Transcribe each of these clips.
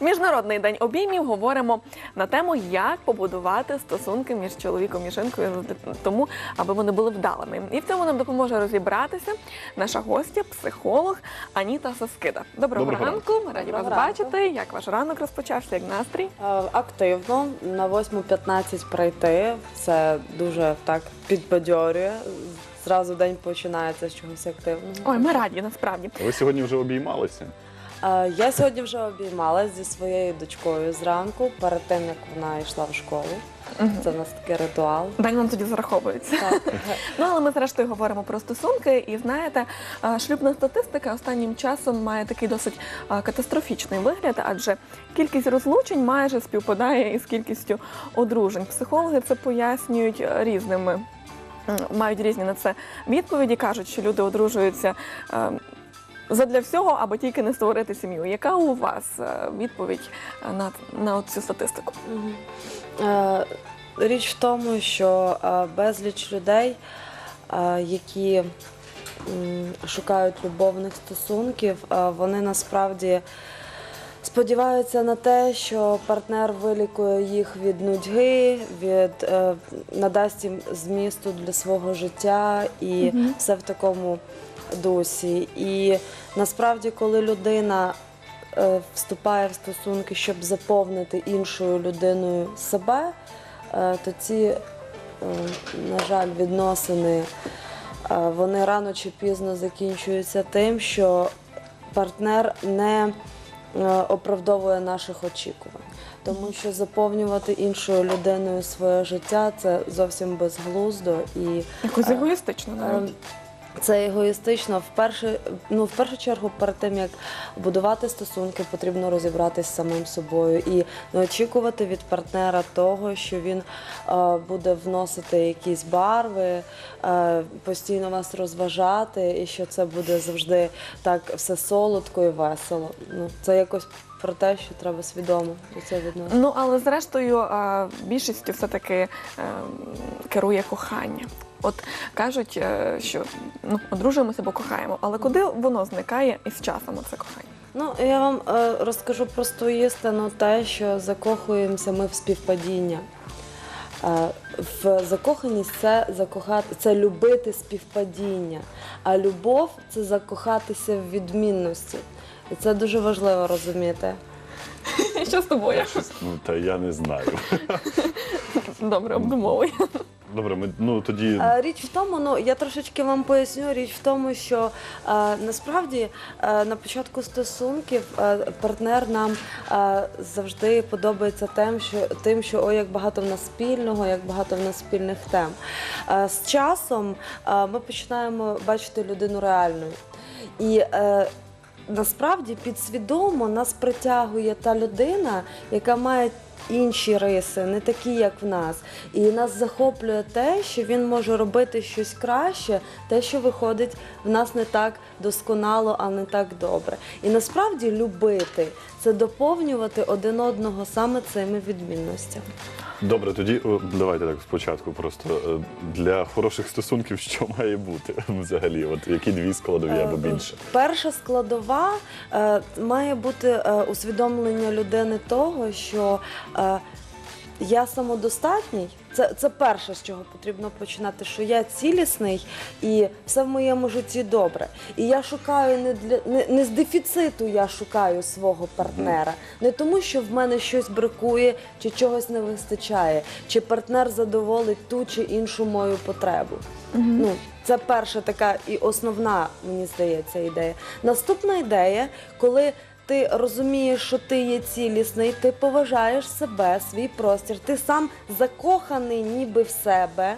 Міжнародний день обіймів говоримо на тему, як побудувати стосунки між чоловіком і жінкою тому, аби вони були вдалими. І в цьому нам допоможе розібратися наша гостя, психолог Аніта Соскида. Доброго, Доброго ранку, раді вас ранку. бачити. Як ваш ранок розпочався? Як настрій? Е, Активно на 8.15 пройти. Це дуже так підбадьорює. Зразу день починається з чогось активного. Ой, ми раді насправді. Ви сьогодні вже обіймалися? Е, Я сьогодні вже обіймалась зі своєю дочкою зранку, перед тим як вона йшла в школу. Це в нас такий ритуал. День вам тоді зараховується. Так. Ну, але ми зрештою говоримо про стосунки, і знаєте, е, шлюбна статистика останнім часом має такий досить е, катастрофічний вигляд, адже кількість розлучень майже співпадає із кількістю одружень. Психологи це пояснюють різними. Мають різні на це відповіді, кажуть, що люди одружуються е, задля всього, аби тільки не створити сім'ю. Яка у вас е, відповідь е, на, на цю статистику? Е, Річ в тому, що безліч людей, які шукають любовних стосунків, вони насправді сподіваються на те, що партнер вилікує їх від нудьги, від е, надасть їм змісту для свого життя і Мгм. все в такому дусі. І насправді, коли людина е, вступає в стосунки, щоб заповнити іншою людиною себе, е, то ці, е, на жаль, відносини вони рано чи пізно закінчуються тим, що партнер не оправдовує наших очікувань. Тому що заповнювати іншою людиною своє життя це зовсім безглуздо і Якось егоїстично навіть. Це егоїстично. В перше, ну, в першу чергу, перед тим як будувати стосунки, потрібно розібратись з самим собою і не очікувати від партнера того, що він е, буде вносити якісь барви, е, постійно вас розважати, і що це буде завжди так все солодко і весело. Ну, це якось про те, що треба свідомо до цього відносити. Ну але зрештою більшістю все-таки е, керує кохання. От кажуть, е, що ну одружуємося, бо кохаємо. Але куди воно зникає із часом оце кохання? Ну, я вам е, розкажу просту істину, те, що закохуємося ми в співпадіння. В закоханість це закохати, це любити співпадіння, а любов це закохатися в відмінності. І це дуже важливо розуміти. Що з тобою? Щось, ну та я не знаю. Добре, обдумовуй. Добре, ми ну тоді Е, Річ в тому, ну я трошечки вам поясню. Річ в тому, що е, насправді е, на початку стосунків е, партнер нам е, завжди подобається тим, що тим, що о, як багато в нас спільного, як багато в нас спільних тем. Е, з часом е, ми починаємо бачити людину реальною. І е, насправді підсвідомо нас притягує та людина, яка має інші риси, не такі, як в нас. І нас захоплює те, що він може робити щось краще, те, що виходить в нас не так досконало, а не так добре. І насправді любити це доповнювати один одного саме цими відмінностями. добре, тоді о, давайте так спочатку. Просто е, для хороших стосунків що має бути взагалі? От які дві складові або Е, більше? Перша складова е, має бути усвідомлення людини того, що я самодостатній. Це, це перше, з чого потрібно починати, що я цілісний і все в моєму житті добре. І я шукаю не для не, не з дефіциту я шукаю свого партнера, не тому, що в мене щось бракує чи чогось не вистачає, чи партнер задоволить ту чи іншу мою потребу. Ну, це перша така і основна, мені здається, ідея. Наступна ідея, коли ти розумієш, що ти є цілісний, ти поважаєш себе, свій простір, ти сам закоханий ніби в себе.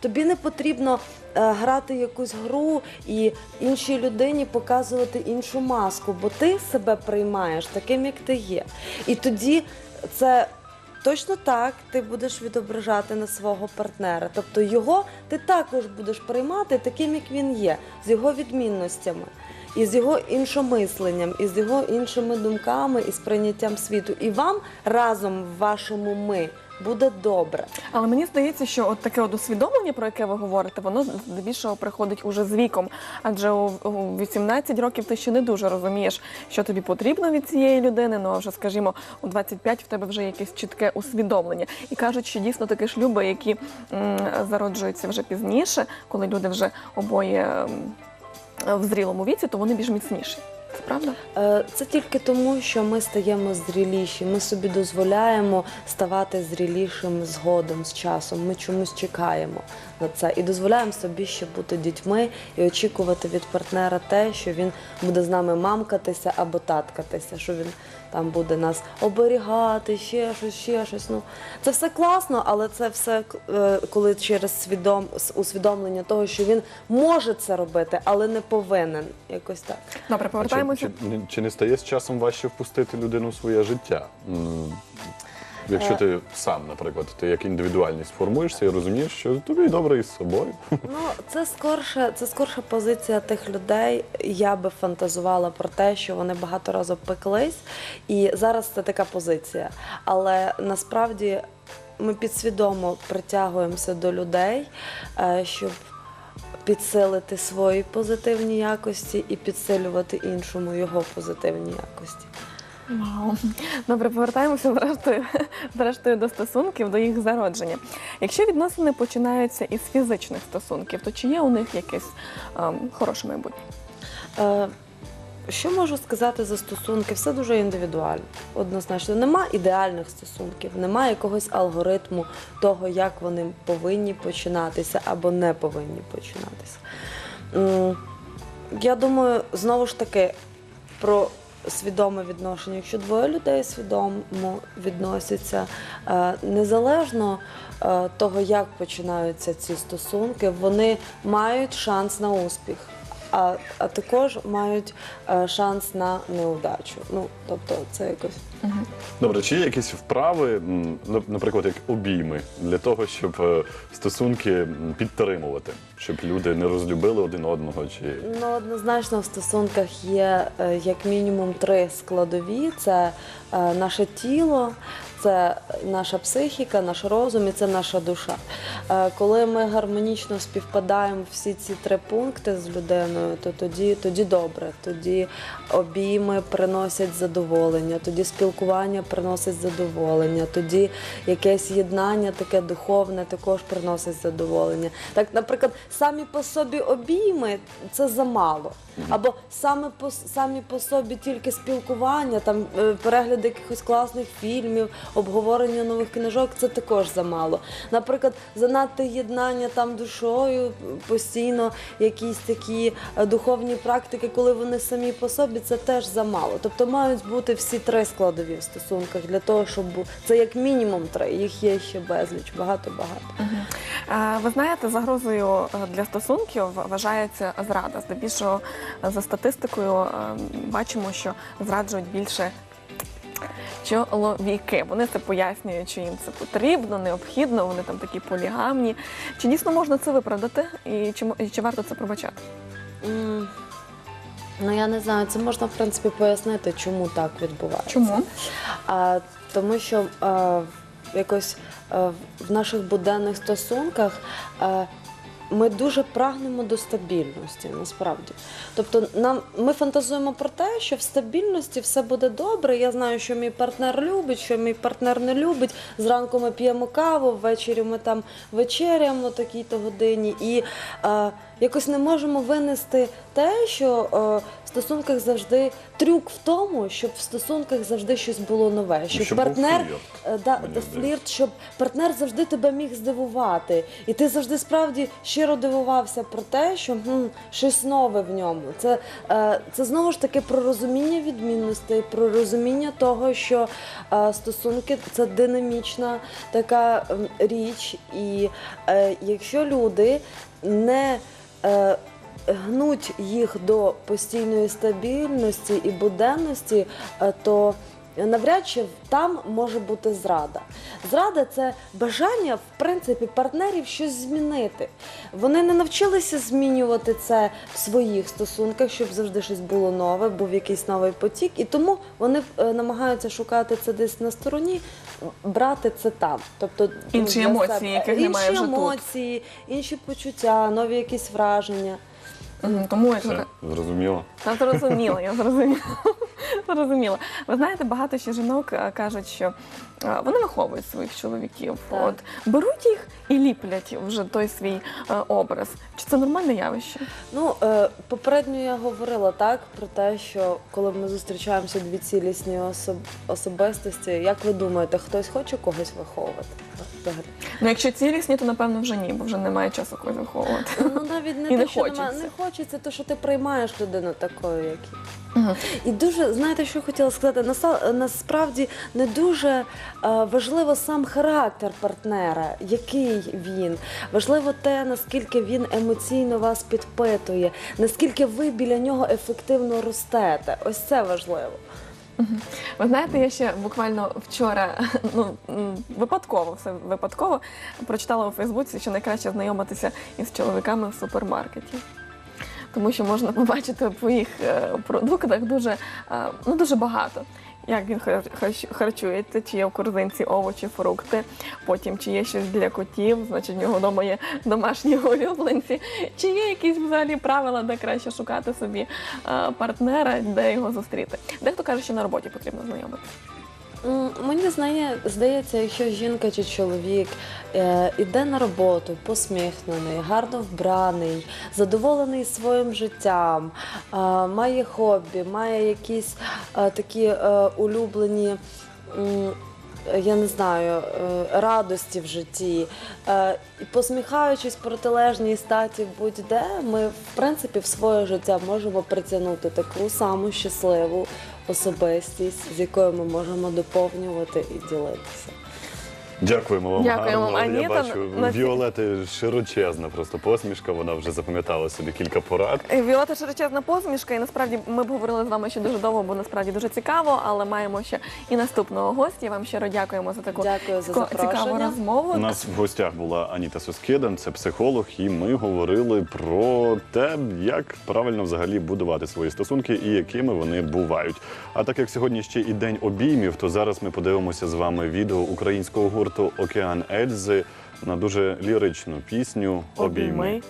Тобі не потрібно е, грати якусь гру і іншій людині показувати іншу маску, бо ти себе приймаєш таким, як ти є. І тоді це точно так ти будеш відображати на свого партнера. Тобто його ти також будеш приймати таким, як він є, з його відмінностями. І з його іншомисленням, і з його іншими думками, і сприйняттям світу. І вам разом в вашому ми буде добре. Але мені здається, що от таке от усвідомлення, про яке ви говорите, воно здебільшого приходить уже з віком. Адже у, у 18 років ти ще не дуже розумієш, що тобі потрібно від цієї людини. Ну а вже, скажімо, у 25 в тебе вже якесь чітке усвідомлення. І кажуть, що дійсно такі шлюби, які зароджуються вже пізніше, коли люди вже обоє в зрілому віці, то вони більш міцніші. Це правда? Е, Це тільки тому, що ми стаємо зріліші. Ми собі дозволяємо ставати зрілішим згодом з часом. Ми чомусь чекаємо на це і дозволяємо собі ще бути дітьми і очікувати від партнера те, що він буде з нами мамкатися або таткатися, що він там буде нас оберігати, ще щось, ще щось. Ну це все класно, але це все е, коли через свідом усвідомлення того, що він може це робити, але не повинен. Якось так. Добре, А чи, чи, чи не стає з часом важче впустити людину в своє життя? Якщо Е. ти сам, наприклад, ти як індивідуальність формуєшся і розумієш, що тобі добре із собою. Ну, це скорше, це скорше позиція тих людей. Я би фантазувала про те, що вони багато разів пеклись, і зараз це така позиція. Але насправді ми підсвідомо притягуємося до людей, е, щоб підсилити свої позитивні якості і підсилювати іншому його позитивні якості. Вау. Добре, повертаємося зрештою, зрештою до стосунків, до їх зародження. Якщо відносини починаються із фізичних стосунків, то чи є у них якесь ем, хороше майбутнє? Е, Що можу сказати за стосунки? Все дуже індивідуально. Однозначно, нема ідеальних стосунків, нема якогось алгоритму того, як вони повинні починатися або не повинні починатися. Я думаю, знову ж таки, про свідоме відношення. Якщо двоє людей свідомо відносяться, е, незалежно е, того, як починаються ці стосунки, вони мають шанс на успіх. А, а також мають е, шанс на неудачу. Ну, тобто, це якось Добре, чи є якісь вправи, м, на- наприклад, як обійми, для того, щоб е, стосунки підтримувати, щоб люди не розлюбили один одного? Чи Ну, однозначно в стосунках є е, як мінімум три складові: це е, наше тіло, це наша психіка, наш розум і це наша душа. Е, Коли ми гармонічно співпадаємо всі ці три пункти з людиною, то тоді, тоді добре, тоді обійми приносять задоволення, тоді спілкування приносить задоволення, тоді якесь єднання таке духовне також приносить задоволення. Так, наприклад, самі по собі обійми це замало. Або саме по самі по собі тільки спілкування, там е, перегляд якихось класних фільмів, обговорення нових книжок це також замало. Наприклад, занадто єднання там душою, постійно якісь такі е, духовні практики, коли вони самі по собі, це теж замало. Тобто мають бути всі три складові в стосунках для того, щоб це як мінімум три. Їх є ще безліч, багато багато. Е, Ви знаєте, загрозою е, для стосунків вважається зрада. Здебільшого за статистикою бачимо, що зраджують більше чоловіки. Вони це пояснюють, що їм це потрібно, необхідно, вони там такі полігамні. Чи дійсно можна це виправдати і чи, і чи варто це пробачати? М, Ну я не знаю, це можна в принципі пояснити, чому так відбувається. Чому? А, тому що е, якось е, в наших буденних стосунках е, ми дуже прагнемо до стабільності, насправді. Тобто, нам ми фантазуємо про те, що в стабільності все буде добре. Я знаю, що мій партнер любить, що мій партнер не любить. Зранку ми п'ємо каву, ввечері ми там вечеряємо такій-то годині, і е, якось не можемо винести те, що е, в стосунках завжди трюк в тому, щоб в стосунках завжди щось було нове. Щоб, щоб був партнер флірт, е, да, флірт, щоб партнер завжди тебе міг здивувати. І ти завжди справді щиро дивувався про те, що хм, щось нове в ньому. Це, е, це знову ж таки про розуміння відмінностей, про розуміння того, що е, стосунки це динамічна така ем, річ. І е, якщо люди не е, гнуть їх до постійної стабільності і буденності, е, то навряд чи там може бути зрада. Зрада це бажання, в принципі, партнерів щось змінити. Вони не навчилися змінювати це в своїх стосунках, щоб завжди щось було нове, був якийсь новий потік, і тому вони е, намагаються шукати це десь на стороні, брати це там. Тобто ну, Інші емоції, яких інші немає вже тут. емоції, інші почуття, нові якісь враження. Мгм, Тому як Все, зрозуміло. Та зрозуміла, я зрозуміла. Зрозуміла. Ви знаєте, багато ще жінок е, кажуть, що е, вони виховують своїх чоловіків. Так. От беруть їх і ліплять вже той свій е, образ. Чи це нормальне явище? Ну, е, попередньо я говорила так про те, що коли ми зустрічаємося дві цілісні особ... особистості, як ви думаєте, хтось хоче когось виховувати? Взагалі? Ну, якщо цілісні, то напевно вже ні, бо вже немає часу когось виховувати. Ну навіть не І те, не що хочеться. немає, не хочеться, то що ти приймаєш людину такою, як є. Мгм. І дуже знаєте, що хотіла сказати? Наса- Насправді не дуже е, важливо сам характер партнера, який він. Важливо те, наскільки він емоційно вас підпитує, наскільки ви біля нього ефективно ростете. Ось це важливо. Ви знаєте, я ще буквально вчора, ну випадково, все випадково, прочитала у Фейсбуці, що найкраще знайомитися із чоловіками в супермаркеті. Тому що можна побачити по їх е, продуктах дуже, е, ну, дуже багато. Як він хар- харчується, чи є в корзинці овочі, фрукти, потім чи є щось для котів, значить в нього вдома є домашні улюбленці, чи є якісь взагалі правила, де краще шукати собі е, партнера, де його зустріти. Дехто каже, що на роботі потрібно знайомитися. Мені знає, здається, якщо жінка чи чоловік е, іде на роботу, посміхнений, гарно вбраний, задоволений своїм життям, е, має хобі, має якісь е, такі е, улюблені. м, Я не знаю, е, радості в житті. Е, посміхаючись протилежній статі будь-де, ми в принципі в своє життя можемо притягнути таку саму щасливу особистість, з якою ми можемо доповнювати і ділитися. Дякуємо вам Дякуємо, гарно. Я Аніта. бачу, На- у Віолети широчезна просто посмішка, вона вже запам'ятала собі кілька порад. Е, Віолета широчезна посмішка, і насправді ми б говорили з вами ще дуже довго, бо насправді дуже цікаво, але маємо ще і наступного гостя. Вам щиро дякуємо за таку Дякую за цікаву запрошення. розмову. У нас в гостях була Аніта Соскидан, це психолог, і ми говорили про те, як правильно взагалі будувати свої стосунки і якими вони бувають. А так як сьогодні ще і день обіймів, то зараз ми подивимося з вами відео українського гурту Океан Ельзи на дуже ліричну пісню Обійми.